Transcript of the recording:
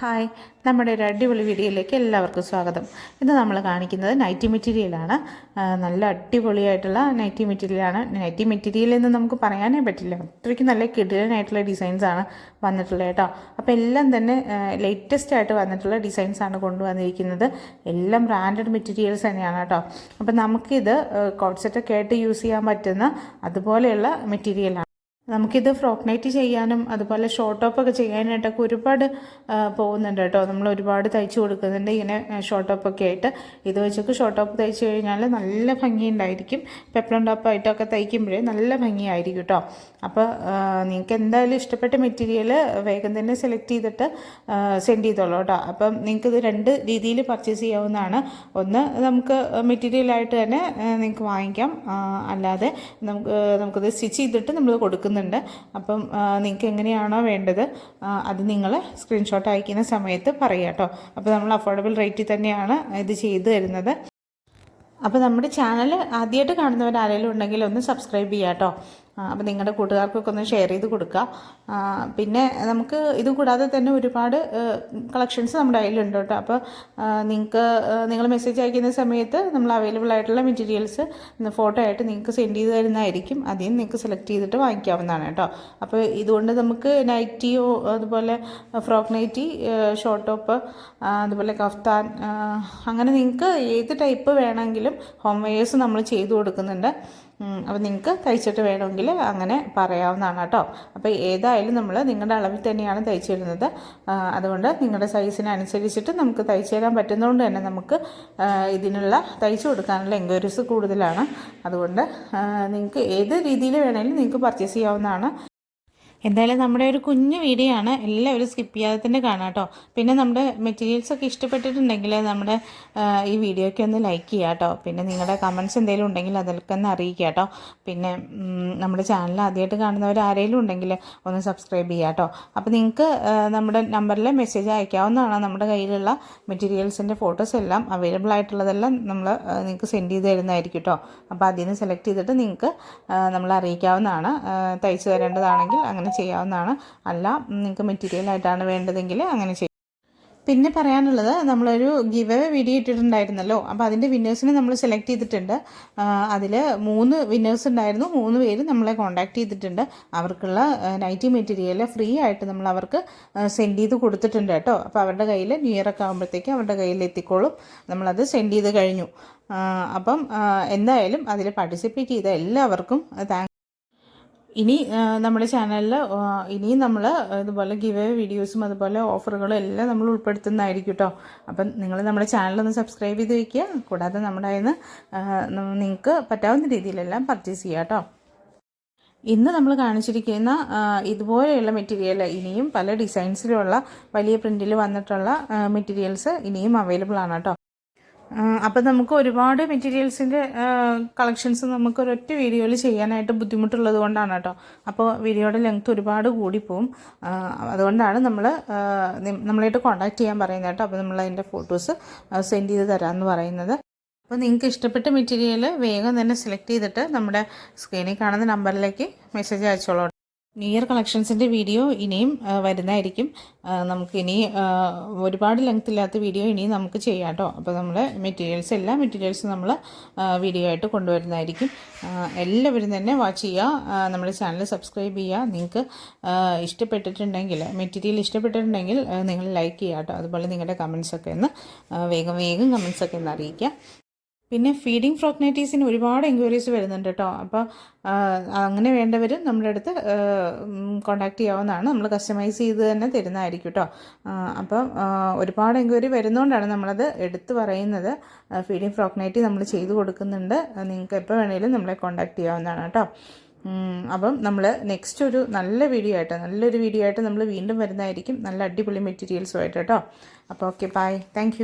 Hi. നമ്മുടെ ഒരു അടിപൊളി വീഡിയോയിലേക്ക് എല്ലാവർക്കും സ്വാഗതം. ഇന്ന് നമ്മൾ കാണിക്കുന്നത് നൈറ്റി മെറ്റീരിയലാണ് നല്ല അടിപൊളിയായിട്ടുള്ള നൈറ്റി മെറ്റീരിയലാണ് നൈറ്റി മെറ്റീരിയൽ എന്ന് നമുക്ക് പറയാനേ പറ്റില്ല. അത്രയ്ക്ക് നല്ല കിടിലനായിട്ടുള്ള ഡിസൈൻസാണ് വന്നിട്ടുള്ളത് കേട്ടോ. അപ്പോൾ എല്ലാം തന്നെ ലേറ്റസ്റ്റ് ആയിട്ട് വന്നിട്ടുള്ള ഡിസൈൻസാണ് കൊണ്ടുവന്നിരിക്കുന്നത്. എല്ലാം ബ്രാൻഡഡ് മെറ്റീരിയൽസ് തന്നെയാണ് കേട്ടോ. അപ്പോൾ നമുക്കിത് കോഡ്സെറ്റൊക്കെ ആയിട്ട് യൂസ് ചെയ്യാൻ പറ്റുന്ന അതുപോലെയുള്ള മെറ്റീരിയലാണ് നമുക്കിത് ഫ്രോക്ക് നൈറ്റ് ചെയ്യാനും അതുപോലെ ഷോർട്ട് ടോപ്പൊക്കെ ചെയ്യാനായിട്ടൊക്കെ ഒരുപാട് പോകുന്നുണ്ട് കേട്ടോ. നമ്മൾ ഒരുപാട് തയ്ച്ചു കൊടുക്കുന്നുണ്ട് ഇങ്ങനെ ഷോർട്ട് ടോപ്പൊക്കെ ആയിട്ട്. ഇത് വെച്ചൊക്കെ ഷോർട്ട് ടോപ്പ് തയ്ച്ചു കഴിഞ്ഞാൽ നല്ല ഭംഗിയുണ്ടായിരിക്കും. പെപ്ലം ടോപ്പായിട്ടൊക്കെ തയ്ക്കുമ്പോഴേ നല്ല ഭംഗിയായിരിക്കും കേട്ടോ. അപ്പോൾ നിങ്ങൾക്ക് എന്തായാലും ഇഷ്ടപ്പെട്ട മെറ്റീരിയൽ വേഗം തന്നെ സെലക്ട് ചെയ്തിട്ട് സെൻഡ് ചെയ്തോളൂ കേട്ടോ. അപ്പം നിങ്ങൾക്കിത് രണ്ട് രീതിയിൽ പർച്ചേസ് ചെയ്യാവുന്നതാണ്. ഒന്ന് നമുക്ക് മെറ്റീരിയലായിട്ട് തന്നെ നിങ്ങൾക്ക് വാങ്ങിക്കാം. അല്ലാതെ നമുക്ക് നമുക്കത് സ്റ്റിച്ച് ചെയ്തിട്ട് നമ്മൾ കൊടുക്കുന്നുണ്ട്. അപ്പം നിങ്ങൾക്ക് എങ്ങനെയാണോ വേണ്ടത് അത് നിങ്ങൾ സ്ക്രീൻഷോട്ട് അയക്കുന്ന സമയത്ത് പറയാം കേട്ടോ. അപ്പോൾ നമ്മൾ അഫോർഡബിൾ റേറ്റിൽ തന്നെയാണ് ഇത് ചെയ്തു തരുന്നത്. അപ്പോൾ നമ്മുടെ ചാനൽ ആദ്യമായിട്ട് കാണുന്നവർ ആരെങ്കിലും ഉണ്ടെങ്കിൽ ഒന്ന് സബ്സ്ക്രൈബ് ചെയ്യാം കേട്ടോ. അപ്പോൾ നിങ്ങളുടെ കൂട്ടുകാർക്കൊക്കെ ഒന്ന് ഷെയർ ചെയ്ത് കൊടുക്കുക പിന്നെ നമുക്ക് ഇത് കൂടാതെ തന്നെ ഒരുപാട് കളക്ഷൻസ് നമ്മുടെ കയ്യിലുണ്ട് കേട്ടോ. അപ്പോൾ നിങ്ങൾക്ക് നിങ്ങൾ മെസ്സേജ് അയക്കുന്ന സമയത്ത് നമ്മൾ അവൈലബിൾ ആയിട്ടുള്ള മെറ്റീരിയൽസ് ഫോട്ടോ ആയിട്ട് നിങ്ങൾക്ക് സെൻഡ് ചെയ്ത് തരുന്നതായിരിക്കും. അതിൽ നിങ്ങൾക്ക് സെലക്ട് ചെയ്തിട്ട് വാങ്ങിക്കാവുന്നതാണ് കേട്ടോ. അപ്പോൾ ഇതുകൊണ്ട് നമുക്ക് നൈറ്റിയോ അതുപോലെ ഫ്രോക്ക് നൈറ്റി ഷോർട്ട് ടോപ്പ് അതുപോലെ കഫ്താൻ അങ്ങനെ നിങ്ങൾക്ക് ഏത് ടൈപ്പ് വേണമെങ്കിലും ഹോം വെയേഴ്സ് നമ്മൾ ചെയ്തു കൊടുക്കുന്നുണ്ട്. അപ്പോൾ നിങ്ങൾക്ക് തയ്ച്ചിട്ട് വേണമെങ്കിൽ അങ്ങനെ പറയാവുന്നതാണ് കേട്ടോ. അപ്പോൾ ഏതായാലും നമ്മൾ നിങ്ങളുടെ അളവിൽ തന്നെയാണ് തയ്ച്ചു തരുന്നത് അതുകൊണ്ട് നിങ്ങളുടെ സൈസിനനുസരിച്ചിട്ട് നമുക്ക് തയ്ച്ചു തരാൻ പറ്റുന്നതുകൊണ്ട് തന്നെ നമുക്ക് ഇതിനുള്ള തയ്ച്ചു കൊടുക്കാനുള്ള എൻക്വയറീസ് കൂടുതലാണ്. അതുകൊണ്ട് നിങ്ങൾക്ക് ഏത് രീതിയിൽ വേണമെങ്കിലും നിങ്ങൾക്ക് പർച്ചേസ് ചെയ്യാവുന്നതാണ്. എന്തായാലും നമ്മുടെ ഒരു കുഞ്ഞു വീഡിയോ ആണ് എല്ലാവരും സ്കിപ്പ് ചെയ്യാതെ തന്നെ കാണാം കേട്ടോ. പിന്നെ നമ്മുടെ മെറ്റീരിയൽസ് ഒക്കെ ഇഷ്ടപ്പെട്ടിട്ടുണ്ടെങ്കിൽ നമ്മുടെ ഈ വീഡിയോയ്ക്ക് ഒന്ന് ലൈക്ക് ചെയ്യുക കേട്ടോ. പിന്നെ നിങ്ങളുടെ കമൻസ് എന്തെങ്കിലും ഉണ്ടെങ്കിൽ അതിലൊക്കെ ഒന്ന് അറിയിക്കുക കേട്ടോ. പിന്നെ നമ്മുടെ ചാനൽ ആദ്യമായിട്ട് കാണുന്നവർ ആരെങ്കിലും ഉണ്ടെങ്കിൽ ഒന്ന് സബ്സ്ക്രൈബ് ചെയ്യുക കേട്ടോ. അപ്പോൾ നിങ്ങൾക്ക് നമ്മുടെ നമ്പറിൽ മെസ്സേജ് അയക്കാവുന്നതാണ്. നമ്മുടെ കയ്യിലുള്ള മെറ്റീരിയൽസിന്റെ ഫോട്ടോസ് എല്ലാം അവൈലബിൾ ആയിട്ടുള്ളതെല്ലാം നമ്മൾ നിങ്ങൾക്ക് സെൻഡ് ചെയ്ത് തരുന്നതായിരിക്കും കേട്ടോ. അപ്പോൾ അതിൽ നിന്ന് സെലക്ട് ചെയ്തിട്ട് നിങ്ങൾക്ക് നമ്മൾ അറിയിക്കാവുന്നതാണ്. തയ്ച്ചു തരേണ്ടതാണെങ്കിൽ അങ്ങനെ ചെയ്യാവുന്നതാണ്. അല്ല നിങ്ങൾക്ക് മെറ്റീരിയൽ ആയിട്ടാണ് വേണ്ടതെങ്കിൽ അങ്ങനെ ചെയ്യും. പിന്നെ പറയാനുള്ളത് നമ്മളൊരു ഗിവ് അവേ വീഡിയോ ഇട്ടിട്ടുണ്ടായിരുന്നല്ലോ. അപ്പോൾ അതിന്റെ വിന്നേഴ്സിനെ നമ്മൾ സെലക്ട് ചെയ്തിട്ടുണ്ട്. അതിൽ മൂന്ന് വിന്നേഴ്സ് ഉണ്ടായിരുന്നു. മൂന്ന് പേര് നമ്മളെ കോൺടാക്ട് ചെയ്തിട്ടുണ്ട്. അവർക്കുള്ള നൈറ്റി മെറ്റീരിയൽ ഫ്രീ ആയിട്ട് നമ്മൾ അവർക്ക് സെൻഡ് ചെയ്ത് കൊടുത്തിട്ടുണ്ട് കേട്ടോ. അപ്പോൾ അവരുടെ കയ്യിൽ ന്യൂ ഇയർ ഒക്കെ ആകുമ്പോഴത്തേക്കും അവരുടെ കയ്യിൽ എത്തിക്കോളും. നമ്മളത് സെൻഡ് ചെയ്ത് കഴിഞ്ഞു. അപ്പം എന്തായാലും അതിൽ പാർട്ടിസിപ്പേറ്റ് ചെയ്ത എല്ലാവർക്കും താങ്ക് ഇനി നമ്മുടെ ചാനലിൽ ഇനിയും നമ്മൾ ഇതുപോലെ ഗിവ് വീഡിയോസും അതുപോലെ ഓഫറുകളും എല്ലാം നമ്മൾ ഉൾപ്പെടുത്തുന്നതായിരിക്കും കേട്ടോ അപ്പം നിങ്ങൾ നമ്മുടെ ചാനലൊന്ന് സബ്സ്ക്രൈബ് ചെയ്ത് വയ്ക്കുക കൂടാതെ നമ്മുടെ കയ്യിൽ നിങ്ങൾക്ക് പറ്റാവുന്ന രീതിയിലെല്ലാം പർച്ചേസ് ചെയ്യുക കേട്ടോ ഇന്ന് നമ്മൾ കാണിച്ചിരിക്കുന്ന ഇതുപോലെയുള്ള മെറ്റീരിയൽ ഇനിയും പല ഡിസൈൻസിലുള്ള വലിയ പ്രിന്റിൽ വന്നിട്ടുള്ള മെറ്റീരിയൽസ് ഇനിയും അവൈലബിൾ ആണ് കേട്ടോ അപ്പം നമുക്ക് ഒരുപാട് മെറ്റീരിയൽസിന്റെ കളക്ഷൻസ് നമുക്ക് ഒരൊറ്റ വീഡിയോയിൽ ചെയ്യാനായിട്ട് ബുദ്ധിമുട്ടുള്ളത് കൊണ്ടാണ് കേട്ടോ. അപ്പോൾ വീഡിയോയുടെ ലെങ്ത് ഒരുപാട് കൂടിപ്പോവും. അതുകൊണ്ടാണ് നമ്മൾ നമ്മളായിട്ട് കോൺടാക്ട് ചെയ്യാൻ പറയുന്നത് കേട്ടോ. അപ്പോൾ നമ്മൾ അതിന്റെ ഫോട്ടോസ് സെൻഡ് ചെയ്ത് തരാമെന്ന് പറയുന്നത്. അപ്പോൾ നിങ്ങൾക്ക് ഇഷ്ടപ്പെട്ട മെറ്റീരിയൽ വേഗം തന്നെ സെലക്ട് ചെയ്തിട്ട് നമ്മുടെ സ്ക്രീനിൽ കാണുന്ന നമ്പറിലേക്ക് മെസ്സേജ് അയച്ചോളൂ ന്യൂ ഇയർ കളക്ഷൻസിന്റെ വീഡിയോ ഇനിയും വരുന്നതായിരിക്കും. നമുക്ക് ഇനി ഒരുപാട് ലെങ്ത് ഇല്ലാത്ത വീഡിയോ ഇനിയും നമുക്ക് ചെയ്യാം കേട്ടോ അപ്പോൾ നമ്മൾ മെറ്റീരിയൽസ് എല്ലാ മെറ്റീരിയൽസും നമ്മൾ വീഡിയോ ആയിട്ട് കൊണ്ടുവരുന്നതായിരിക്കും. എല്ലാവരും തന്നെ വാച്ച് ചെയ്യുക. നമ്മുടെ ചാനൽ സബ്സ്ക്രൈബ് ചെയ്യുക. നിങ്ങൾക്ക് ഇഷ്ടപ്പെട്ടിട്ടുണ്ടെങ്കിൽ മെറ്റീരിയൽ ഇഷ്ടപ്പെട്ടിട്ടുണ്ടെങ്കിൽ നിങ്ങൾ ലൈക്ക് ചെയ്യുക കേട്ടോ അതുപോലെ നിങ്ങളുടെ കമൻസൊക്കെ ഒന്ന് വേഗം വേഗം കമൻസൊക്കെ ഒന്ന് അറിയിക്കുക. പിന്നെ ഫീഡിങ് ഫ്രോക്നൈറ്റീസിന് ഒരുപാട് എൻക്വയറീസ് വരുന്നുണ്ട് കേട്ടോ അപ്പോൾ അങ്ങനെ വേണ്ടവർ നമ്മുടെ അടുത്ത് കോൺടാക്റ്റ് ചെയ്യാവുന്നതാണ്. നമ്മൾ കസ്റ്റമൈസ് ചെയ്ത് തന്നെ തരുന്നതായിരിക്കും കേട്ടോ അപ്പം ഒരുപാട് എൻക്വയറി വരുന്നതുകൊണ്ടാണ് നമ്മളത് എടുത്തു പറയുന്നത്. ഫീഡിങ് ഫ്രോക്നൈറ്റി നമ്മൾ ചെയ്തു കൊടുക്കുന്നുണ്ട്. നിങ്ങൾക്ക് എപ്പോൾ വേണമെങ്കിലും നമ്മളെ കോൺടാക്റ്റ് ചെയ്യാവുന്നതാണ് കേട്ടോ അപ്പം നമ്മൾ നെക്സ്റ്റ് ഒരു നല്ല വീഡിയോ ആയിട്ട് നല്ലൊരു വീഡിയോ ആയിട്ട് നമ്മൾ വീണ്ടും വരുന്നതായിരിക്കും. നല്ല അടിപൊളി മെറ്റീരിയൽസുമായിട്ട് കേട്ടോ അപ്പോൾ ഓക്കെ ബൈ താങ്ക്